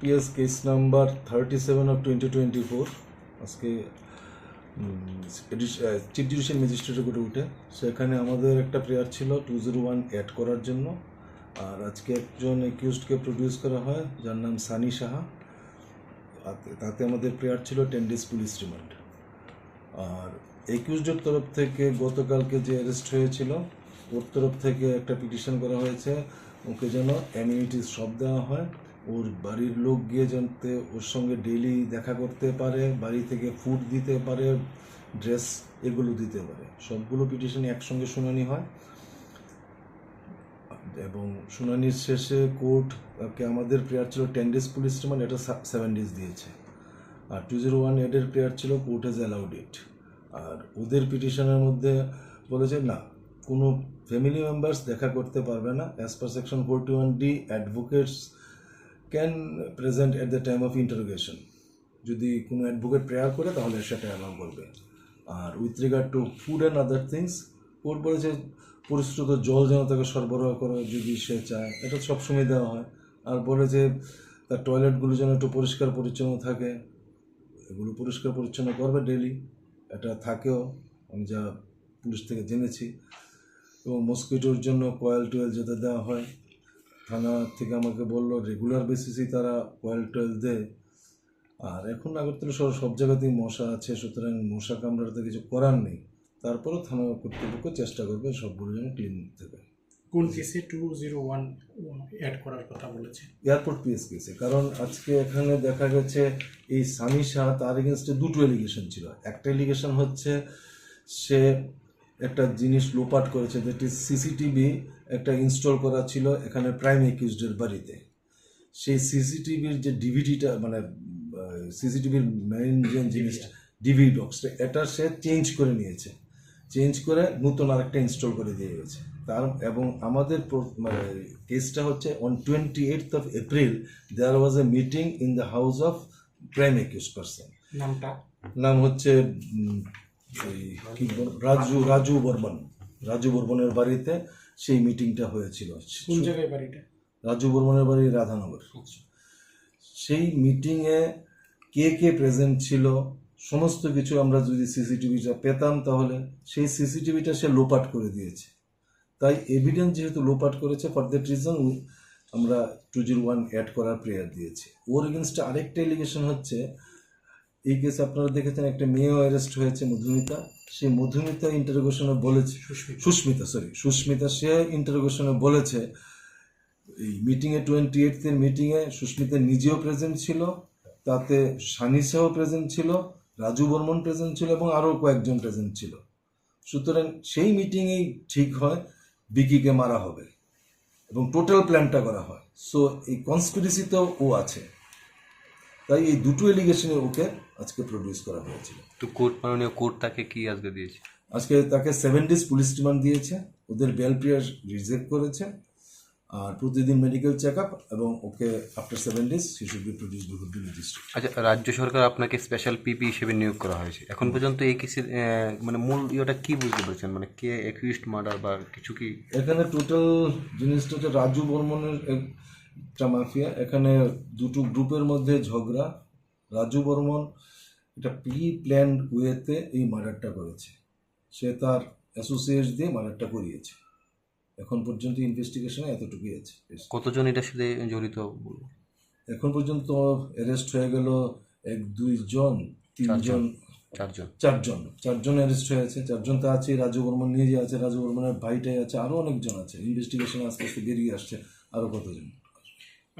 PS case number thirty seven of twenty twenty four আজকে chief judicial ম্যাজিস্ট্রেটের করে উঠে। সেখানে আমাদের একটা প্রেয়ার ছিল টু জিরো ওয়ান অ্যাড করার জন্য। আর আজকে একজন একিউজডকে প্রডিউস করা হয়, যার নাম সানি সাহা। তাতে আমাদের প্রেয়ার ছিল টেন ডেজ পুলিশ রিমান্ড আর একিউজডের তরফ থেকে গতকালকে যে অ্যারেস্ট হয়েছিল ওর তরফ থেকে একটা পিটিশন করা হয়েছে। ওকে যেন অ্যামিনিটিস সব দেওয়া হয়। ওর বাড়ির লোক গিয়ে যাতে ওর সঙ্গে ডেলি দেখা করতে পারে, বাড়ি থেকে ফুড দিতে পারে ড্রেস এগুলো দিতে পারে। সবগুলো পিটিশন একসঙ্গে শুনানি হয়। এবং শুনানির শেষে কোর্ট কে আমাদের প্রেয়ার ছিল টেন ডেজ পুলিশ রিমান্ড এটা সেভেন ডেজ দিয়েছে। আর টু জিরো ওয়ান এডের প্রেয়ার ছিল কোর্ট হ্যাজ অ্যালাউড ইট আর ওদের পিটিশনের মধ্যে বলেছে, না কোনো ফ্যামিলি মেম্বার্স দেখা করতে পারবে না as per section forty one D advocates can present at the time of interrogation যদি কোনো অ্যাডভোকেট প্রেয়ার করে, তাহলে সেটা অ্যালাউ করবে। আর with regard to food and other things court বলেছে পরিশ্রুত জল যেন তাকে সরবরাহ করে যদি সে চায়, এটা সবসময় দেওয়া হয়। আর বলে যে তার টয়লেটগুলো যেন একটু পরিষ্কার পরিচ্ছন্ন থাকে, এগুলো পরিষ্কার পরিচ্ছন্ন করবে ডেলি এটা থাকেও, আমি যা পুলিশ থেকে জেনেছি। এবং মস্কিটোর জন্য কয়েল টয়েল যেতে দেওয়া হয় থানা থেকে আমাকে বলল রেগুলার বেসিসেই তারা কয়েল টয়েল দেয়। আর এখন নাগরতলা শহর সব জায়গাতেই মশা আছে সুতরাং মশা কামড়াতে কিছু করার নেই। তারপরেও থানা কর্তৃপক্ষ চেষ্টা করবে সবগুলো যেন ক্লিন থাকে কোন কেসে টু জিরো ওয়ান অ্যাড করার কথা বলেছে? এয়ারপোর্ট পিএস কেসে কারণ আজকে এখানে দেখা গেছে এই সানি শাহ তার এগেনস্টে দুটো এলিগেশন ছিল। একটা এলিগেশন হচ্ছে সে একটা জিনিস লোপাট করেছে যেটি সিসিটিভি একটা ইনস্টল করা ছিল এখানে প্রাইম একিউজডের বাড়িতে। সেই সিসিটিভির যে ডিভিডিটা মানে সিসিটিভির মেইন যে জিনিসটা ডিভিডি বক্সটা এটা সে চেঞ্জ করে নিয়েছে। চেঞ্জ করে নতুন আরেকটা ইনস্টল করে দিয়ে গেছে। তার এবং আমাদের মানে কেসটা হচ্ছে on twenty eight of April there was a meeting in the house of prime accused person নামটা? নাম হচ্ছে কি রাজু রাজু বর্মন রাজু বর্মনের বাড়িতে সেই মিটিংটা হয়েছিল। কোন জায়গায় বাড়িটা? রাজু বর্মনের বাড়ি রাধানগর। সেই মিটিংয়ে কে কে প্রেজেন্ট ছিল সমস্ত কিছু আমরা যদি সিসিটিভিটা পেতাম তাহলে সেই সিসিটিভিটা সে লোপাট করে দিয়েছে। তাই এভিডেন্স যেহেতু লোপাট করেছে ফর দ্যাট রিজন আমরা টু জিরো ওয়ান অ্যাড করার প্রেয়ার দিয়েছি। ওর এগেনস্টে আরেকটা এলিগেশন হচ্ছে এই কেসে আপনারা দেখেছেন একটা মেয়েও অ্যারেস্ট হয়েছে মধুমিতা। সেই মধুমিতা ইন্টারোগেশনে বলেছে সুস্মিতা। সুস্মিতা সরি সুস্মিতা সে ইন্টারোগেশনে বলেছে এই মিটিংয়ে টোয়েন্টি এইটের মিটিংয়ে সুস্মিতা নিজেও প্রেজেন্ট ছিল তাতে সানিসাও প্রেজেন্ট ছিল রাজু বর্মন প্রেজেন্ট ছিল এবং আরও কয়েকজন প্রেজেন্ট ছিল। সুতরাং সেই মিটিংয়েই ঠিক হয় বিকিকে মারা হবে এবং টোটাল প্ল্যানটা করা হয়। সো এই কনস্পিরেসিতেও ও আছে। তাই এই দুটো এলিগেশনে ওকে আজকে প্রডিউস করা হয়েছিল। তো কোর্ট মাননীয় কোর্ট তাকে কি আজকে দিয়েছে? আজকে তাকে সেভেন ডেজ পুলিশ রিমান্ড দিয়েছে। ওদের বেল প্রিয়ার রিজেক্ট করেছে। আর প্রতিদিন মেডিকেল চেক আপ এবং okay after seven days she should be produce before registry আচ্ছা রাজ্য সরকার আপনাকে স্পেশাল পিপি হিসেবে নিয়োগ করা হয়েছে। এখন পর্যন্ত এই কেসের মানে মূল ইয়েটা কি বুঝতে পেরেছেন? মানে কে একুইস্ট মার্ডার বা কিছু কি? এখানে টোটাল জিনিসটা হচ্ছে রাজু বর্মনের একটা মাফিয়া। এখানে দুটো গ্রুপের মধ্যে ঝগড়া। রাজু বর্মন এটা প্রি প্ল্যান্ড ওয়েতে এই মার্ডারটা করেছে। সে তার অ্যাসোসিয়েট দিয়ে মার্ডারটা করিয়েছে। এখন পর্যন্ত ইনভেস্টিগেশনে এতটুকুই আছে। কতজন এটার সাথে জড়িত বলব এখন পর্যন্ত অ্যারেস্ট হয়ে গেল এক দুইজন তিনজন চারজন। চারজন। চারজন। অ্যারেস্ট হয়েছে চারজন তো আছে রাজু বর্মন নিয়ে নিজে আছে রাজু বর্মনের ভাইটাই আছে আরও অনেকজন আছে। ইনভেস্টিগেশন আস্তে আস্তে বেরিয়ে আসছে আরও কতজন?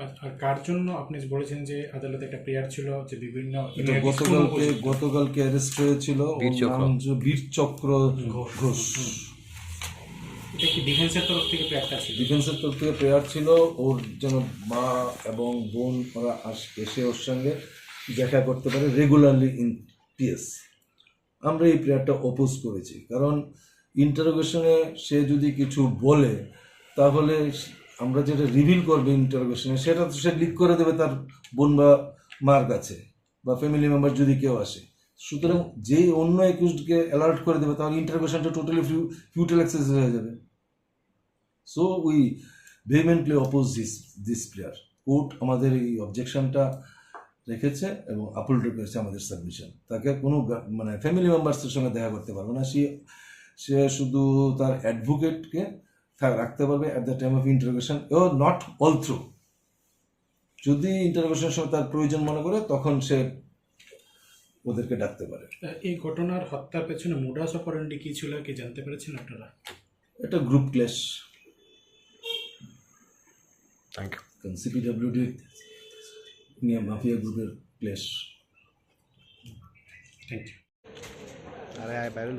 আর- কার জন্য? আপনি বলেছেন যে আদালতে একটা প্রেয়ার ছিল যে বিভিন্ন গতকালকে গতকালকে অ্যারেস্ট হয়েছিল। নাম হচ্ছে ঘোষ। এটা কি ডিফেন্সের তরফ থেকে প্রেয়ারটা ছিল? ডিফেন্সের তরফ থেকে প্রেয়ার ছিল ওর যেন মা এবং বোন ওরা এসে ওর সঙ্গে দেখা করতে পারে রেগুলারলি ইন পিএস আমরা এই প্রেয়ারটা অপোজ করেছি কারণ ইন্টারোগেশনে সে যদি কিছু বলে তাহলে আমরা যেটা রিভিল করবে ইন্টারোগেশনে সেটা তো সে লিক করে দেবে তার বোন বা মার কাছে বা ফ্যামিলি মেম্বার যদি কেউ আসে। সুতরাং যে অন্য একুশকে অ্যালার্ট করে দেবে, তাহলে ইন্টারোগেশনটা টোটালি ফিউ ফিউটাল এক্সারসাইজ হয়ে যাবে। So we vehemently oppose this this prayer court আমাদের এই অবজেকশনটা রেখেছে এবং আপলোড করেছে আমাদের সাবমিশন তাকে কোনো মানে ফ্যামিলি মেম্বার্সের সঙ্গে দেখা করতে পারবে না। সে সে শুধু তার অ্যাডভোকেটকে রাখতে পারবে at the time of interrogation O not all through যদি ইন্টারোগেশনের সময় তার প্রয়োজন মনে করে তখন সে ওদেরকে ডাকতে পারে। এই ঘটনার হত্যার পেছনে মোডাস অপারেন্ডি কি ছিল কি জানতে পেরেছেন আপনারা? এটা গ্রুপ ক্লেশ থ্যাংক ইউ সিপিডাব্লিউডি নিয়ে মাফিয়া গ্রুপের থ্যাংক ইউ আরে আয় বাইরে